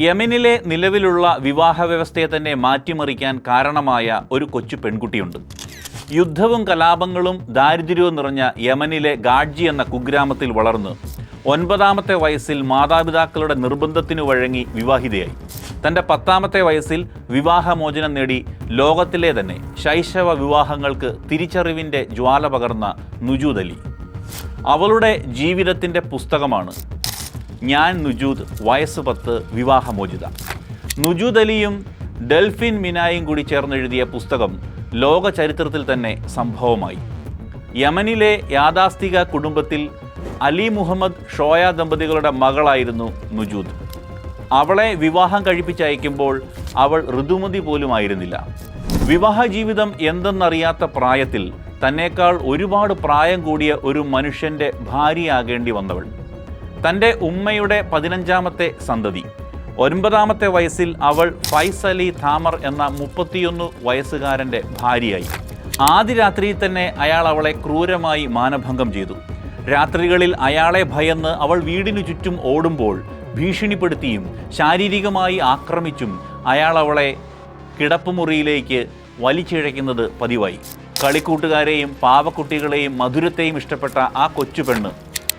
യമനിലെ നിലവിലുള്ള വിവാഹ വ്യവസ്ഥയെ തന്നെ മാറ്റിമറിക്കാൻ കാരണമായ ഒരു കൊച്ചു പെൺകുട്ടിയുണ്ട്. യുദ്ധവും കലാപങ്ങളും ദാരിദ്ര്യവും നിറഞ്ഞ യമനിലെ ഗാഡ്ജി എന്ന കുഗ്രാമത്തിൽ വളർന്ന് ഒൻപതാമത്തെ വയസ്സിൽ മാതാപിതാക്കളുടെ നിർബന്ധത്തിനു വഴങ്ങി വിവാഹിതയായി. തന്റെ പത്താമത്തെ വയസ്സിൽ വിവാഹമോചനം നേടി ലോകത്തിലെ തന്നെ ശൈശവ വിവാഹങ്ങൾക്ക് തിരിച്ചറിവിന്റെ ജ്വാല പകർന്ന നുജൂദലി. അവളുടെ ജീവിതത്തിന്റെ പുസ്തകമാണ് ഞാൻ നുജൂദ് വയസ്സ് പത്ത് വിവാഹമോചിത. നുജൂദ് അലിയും ഡെൽഫിൻ മിനായും കൂടി ചേർന്നെഴുതിയ പുസ്തകം ലോക ചരിത്രത്തിൽ തന്നെ സംഭവമായി. യമനിലെ യാഥാസ്ഥിക കുടുംബത്തിൽ അലി മുഹമ്മദ് ഷോയ ദമ്പതികളുടെ മകളായിരുന്നു നുജൂദ്. അവളെ വിവാഹം കഴിപ്പിച്ചയക്കുമ്പോൾ അവൾ ഋതുമതി പോലും ആയിരുന്നില്ല വിവാഹ ജീവിതം എന്തെന്നറിയാത്ത പ്രായത്തിൽ തന്നേക്കാൾ ഒരുപാട് പ്രായം കൂടിയ ഒരു മനുഷ്യന്റെ ഭാര്യയാകേണ്ടി വന്നവൾ. തന്റെ ഉമ്മയുടെ പതിനഞ്ചാമത്തെ സന്തതി. ഒൻപതാമത്തെ വയസ്സിൽ അവൾ ഫൈസ് അലി ഥാമർ എന്ന മുപ്പത്തിയൊന്ന് വയസ്സുകാരന്റെ ഭാര്യയായി. ആദ്യ രാത്രിയിൽ തന്നെ അയാൾ അവളെ ക്രൂരമായി മാനഭംഗം ചെയ്തു. രാത്രികളിൽ അയാളെ ഭയന്ന് അവൾ വീടിനു ചുറ്റും ഓടുമ്പോൾ ഭീഷണിപ്പെടുത്തിയും ശാരീരികമായി ആക്രമിച്ചും അയാൾ അവളെ കിടപ്പുമുറിയിലേക്ക് വലിച്ചിഴയ്ക്കുന്നത് പതിവായി. കളിക്കൂട്ടുകാരെയും പാവക്കുട്ടികളെയും മധുരത്തെയും ഇഷ്ടപ്പെട്ട ആ കൊച്ചു പെണ്ണ്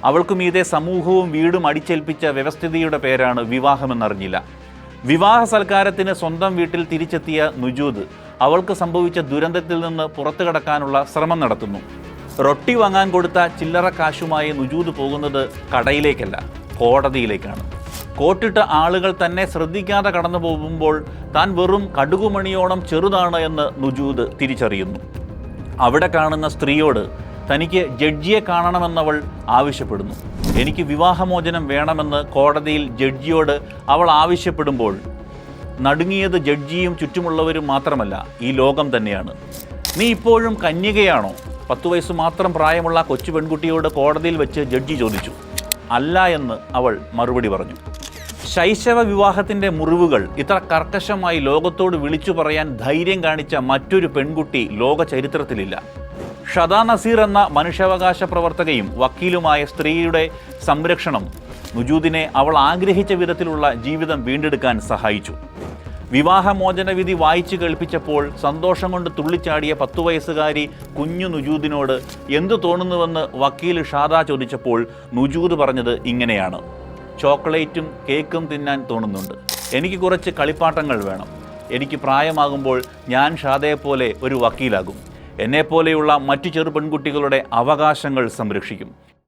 അവൾക്കു മീതെ സമൂഹവും വീടും അടിച്ചേൽപ്പിച്ച വ്യവസ്ഥിതിയുടെ പേരാണ് വിവാഹമെന്നറിഞ്ഞില്ല. വിവാഹ സൽക്കാരത്തിന് സ്വന്തം വീട്ടിൽ തിരിച്ചെത്തിയ നുജൂദ് അവൾക്ക് സംഭവിച്ച ദുരന്തത്തിൽ നിന്ന് പുറത്തു കടക്കാനുള്ള ശ്രമം നടത്തുന്നു. റൊട്ടി വാങ്ങാൻ കൊടുത്ത ചില്ലറ കാശുമായി നുജൂദ് പോകുന്നത് കടയിലേക്കല്ല കോടതിയിലേക്കാണ്. കോട്ടിട്ട ആളുകൾ തന്നെ ശ്രദ്ധിക്കാതെ കടന്നു പോകുമ്പോൾ താൻ വെറും കടുകുമണിയോളം ചെറുതാണ് എന്ന് നുജൂദ് തിരിച്ചറിയുന്നു. അവിടെ കാണുന്ന സ്ത്രീയോട് തനിക്ക് ജഡ്ജിയെ കാണണമെന്നവൾ ആവശ്യപ്പെടുന്നു. എനിക്ക് വിവാഹമോചനം വേണമെന്ന് കോടതിയിൽ ജഡ്ജിയോട് അവൾ ആവശ്യപ്പെടുമ്പോൾ നടുങ്ങിയത് ജഡ്ജിയും ചുറ്റുമുള്ളവരും മാത്രമല്ല ഈ ലോകം തന്നെയാണ്. നീ ഇപ്പോഴും കന്യകയാണോ? പത്തു വയസ്സ് മാത്രം പ്രായമുള്ള കൊച്ചു പെൺകുട്ടിയോട് കോടതിയിൽ വെച്ച് ജഡ്ജി ചോദിച്ചു. അല്ല എന്ന് അവൾ മറുപടി പറഞ്ഞു. ശൈശവ വിവാഹത്തിന്റെ മുറിവുകൾ ഇത്ര കർക്കശമായി ലോകത്തോട് വിളിച്ചു പറയാൻ ധൈര്യം കാണിച്ച മറ്റൊരു പെൺകുട്ടി ലോക ചരിത്രത്തിലില്ല ഷദാ നസീർ എന്ന മനുഷ്യാവകാശ പ്രവർത്തകയും വക്കീലുമായ സ്ത്രീയുടെ സംരക്ഷണം നുജൂദിനെ അവൾ ആഗ്രഹിച്ച വിധത്തിലുള്ള ജീവിതം വീണ്ടെടുക്കാൻ സഹായിച്ചു. വിവാഹമോചന വിധി വായിച്ചു കേൾപ്പിച്ചപ്പോൾ സന്തോഷം കൊണ്ട് തുള്ളിച്ചാടിയ പത്തു വയസ്സുകാരി കുഞ്ഞു നുജൂദിനോട് എന്തു തോന്നുന്നുവെന്ന് വക്കീൽ ഷാദ ചോദിച്ചപ്പോൾ നുജൂദ് പറഞ്ഞത് ഇങ്ങനെയാണ്. ചോക്ലേറ്റും കേക്കും തിന്നാൻ തോന്നുന്നുണ്ട്. എനിക്ക് കുറച്ച് കളിപ്പാട്ടങ്ങൾ വേണം. എനിക്ക് പ്രായമാകുമ്പോൾ ഞാൻ ഷാദയെപ്പോലെ ഒരു വക്കീലാകും. എന്നെപ്പോലെയുള്ള മറ്റു ചെറു പെൺകുട്ടികളുടെ അവകാശങ്ങൾ സംരക്ഷിക്കും.